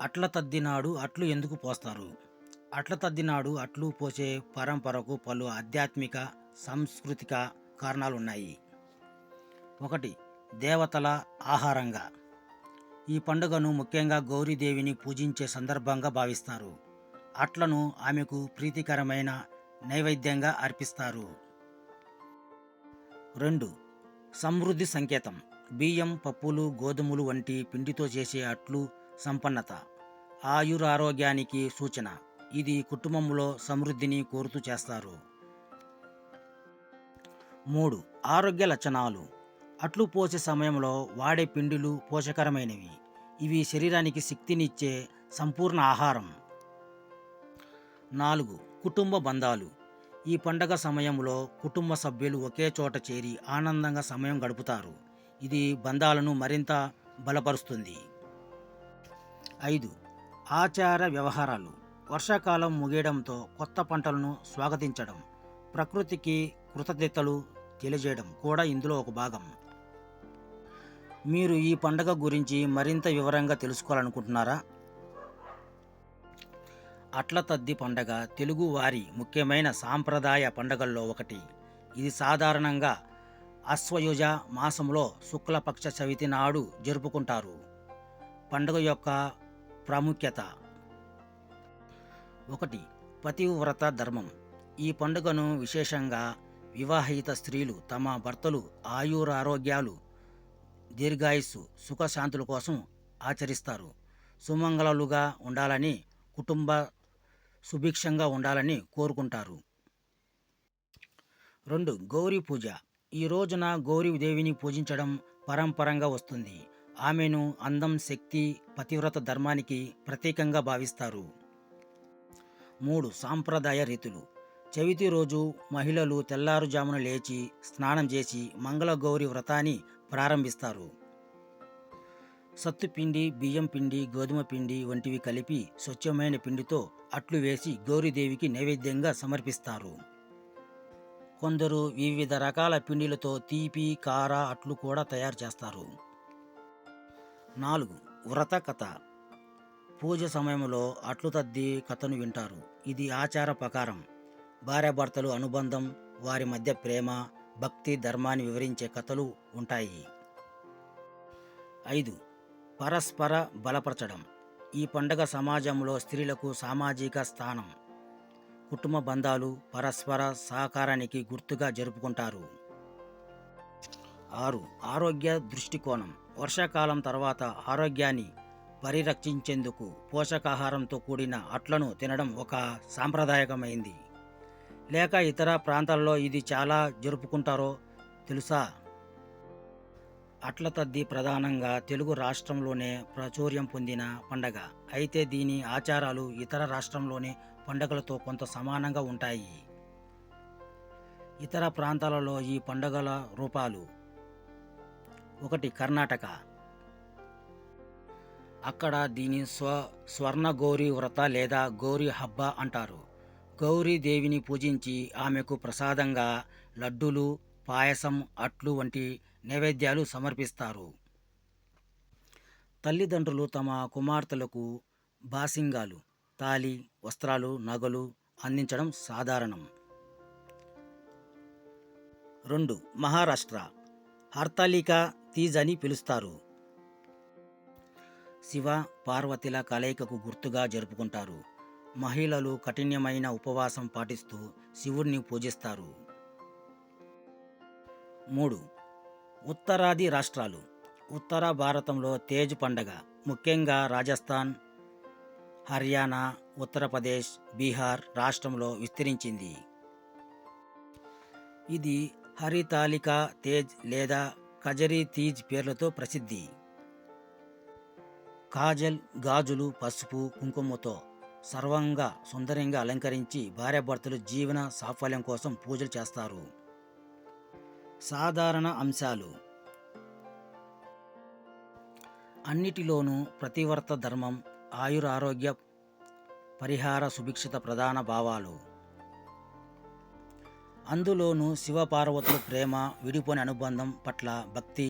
అట్ల తద్దినాడు అట్లు ఎందుకు పోస్తారు? అట్ల తద్దినాడు అట్లు పోసే పరంపరకు పలు ఆధ్యాత్మిక సాంస్కృతిక కారణాలున్నాయి. ఒకటి దేవతల ఆహారంగా. ఈ పండుగను ముఖ్యంగా గౌరీదేవిని పూజించే సందర్భంగా భావిస్తారు. అట్లను ఆమెకు ప్రీతికరమైన నైవేద్యంగా అర్పిస్తారు. రెండు సమృద్ధి సంకేతం. బియ్యం పప్పులు గోధుమలు వంటి పిండితో చేసే అట్లు సంపన్నత. ఆయురారోగ్యానికి సూచన. ఇది కుటుంబంలో సమృద్ధిని కోరుతూ చేస్తారు. మూడు. ఆరోగ్య లక్షణాలు. అట్లు పోసే సమయంలో వాడే పిండిలు పోషకరమైనవి. ఇవి శరీరానికి శక్తినిచ్చే సంపూర్ణ ఆహారం. నాలుగు. కుటుంబ బంధాలు. ఈ పండగ సమయంలో కుటుంబ సభ్యులు ఒకే చోట చేరి ఆనందంగా సమయం గడుపుతారు. ఇది బంధాలను మరింత బలపరుస్తుంది. ఐదు. ఆచార వ్యవహారాలు. వర్షాకాలం ముగియడంతో కొత్త పంటలను స్వాగతించడం ప్రకృతికి కృతజ్ఞతలు తెలియజేయడం కూడా ఇందులో ఒక భాగం. మీరు ఈ పండగ గురించి మరింత వివరంగా తెలుసుకోవాలనుకుంటున్నారా? అట్ల తద్ది పండగ తెలుగు వారి ముఖ్యమైన సాంప్రదాయ పండగల్లో ఒకటి. ఇది సాధారణంగా అశ్వయుజ మాసంలో శుక్లపక్ష చవితి నాడు జరుపుకుంటారు. పండుగ యొక్క ప్రాముఖ్యత. ఒకటి పతివ్రత ధర్మం. ఈ పండుగను విశేషంగా వివాహిత స్త్రీలు తమ భర్తలు ఆయురారోగ్యాలు దీర్ఘాయుస్సు సుఖశాంతుల కోసం ఆచరిస్తారు. సుమంగళలుగా ఉండాలని కుటుంబ సుభిక్షంగా ఉండాలని కోరుకుంటారు. రెండు గౌరీ పూజ. ఈ రోజున గౌరీ దేవిని పూజించడం పరంపరంగా వస్తుంది. ఆమెను అందం శక్తి పతివ్రత ధర్మానికి ప్రతీకంగా భావిస్తారు. మూడు సాంప్రదాయ రీతులు. చవితి రోజు మహిళలు తెల్లారుజామున లేచి స్నానం చేసి మంగళగౌరి వ్రతాన్ని ప్రారంభిస్తారు. సత్తుపిండి బియ్యం పిండి గోధుమ పిండి వంటివి కలిపి స్వచ్ఛమైన పిండితో అట్లు వేసి గౌరీదేవికి నైవేద్యంగా సమర్పిస్తారు. కొందరు వివిధ రకాల పిండిలతో తీపి కార అట్లు కూడా తయారు చేస్తారు. నాలుగు. వ్రత కథ. పూజ సమయంలో అట్లు తద్ది కథను వింటారు. ఇది ఆచార ప్రకారం. భార్యాభర్తలు అనుబంధం వారి మధ్య ప్రేమ భక్తి ధర్మాన్ని వివరించే కథలు ఉంటాయి. ఐదు. పరస్పర బలపరచడం. ఈ పండగ సమాజంలో స్త్రీలకు సామాజిక స్థానం. కుటుంబ బంధాలు పరస్పర సహకారానికి గుర్తుగా జరుపుకుంటారు. ఆరు. ఆరోగ్య దృష్టికోణం. వర్షాకాలం తర్వాత ఆరోగ్యాన్ని పరిరక్షించేందుకు పోషకాహారంతో కూడిన అట్లను తినడం ఒక సాంప్రదాయకమైంది. లేక ఇతర ప్రాంతాల్లో ఇది చాలా జరుపుకుంటారో తెలుసా? అట్ల తద్ది ప్రధానంగా తెలుగు రాష్ట్రంలోనే ప్రాచుర్యం పొందిన పండగ. అయితే దీని ఆచారాలు ఇతర రాష్ట్రంలోని పండగలతో కొంత సమానంగా ఉంటాయి. ఇతర ప్రాంతాలలో ఈ పండగల రూపాలు ఒకటి కర్ణాటక. అక్కడ దీని స్వ స్వర్ణ గౌరీ వ్రత లేదా గౌరీ హబ్బ అంటారు. గౌరీ దేవిని పూజించి ఆమెకు ప్రసాదంగా లడ్డూలు పాయసం అట్లు వంటి నైవేద్యాలు సమర్పిస్తారు. తల్లిదండ్రులు తమ కుమార్తెలకు బాసింగాలు తాలి వస్త్రాలు నగలు అందించడం సాధారణం. రెండు మహారాష్ట్ర. హర్తాలిక తీజ్ అని పిలుస్తారు. శివ పార్వతిల కలయికకు గుర్తుగా జరుపుకుంటారు. మహిళలు కఠినమైన ఉపవాసం పాటిస్తూ శివుణ్ణి పూజిస్తారు. మూడు. ఉత్తరాది రాష్ట్రాలు. ఉత్తర భారతంలో తేజ్ పండగ ముఖ్యంగా రాజస్థాన్ హర్యానా ఉత్తరప్రదేశ్ బీహార్ రాష్ట్రంలో విస్తరించింది. ఇది హరితాలిక తేజ్ లేదా కజరీ తీజ్ పేర్లతో ప్రసిద్ధి. కాజల్ గాజులు పసుపు కుంకుమతో సర్వంగా సుందరంగా అలంకరించి భార్యాభర్తలు జీవన సాఫల్యం కోసం పూజలు చేస్తారు. సాధారణ అంశాలు. అన్నిటిలోనూ ప్రతివర్త ధర్మం ఆయురారోగ్య పరిహార సుభిక్షిత ప్రధాన భావాలు. అందులోనూ శివపార్వతుల ప్రేమ విడిపోని అనుబంధం పట్ల భక్తి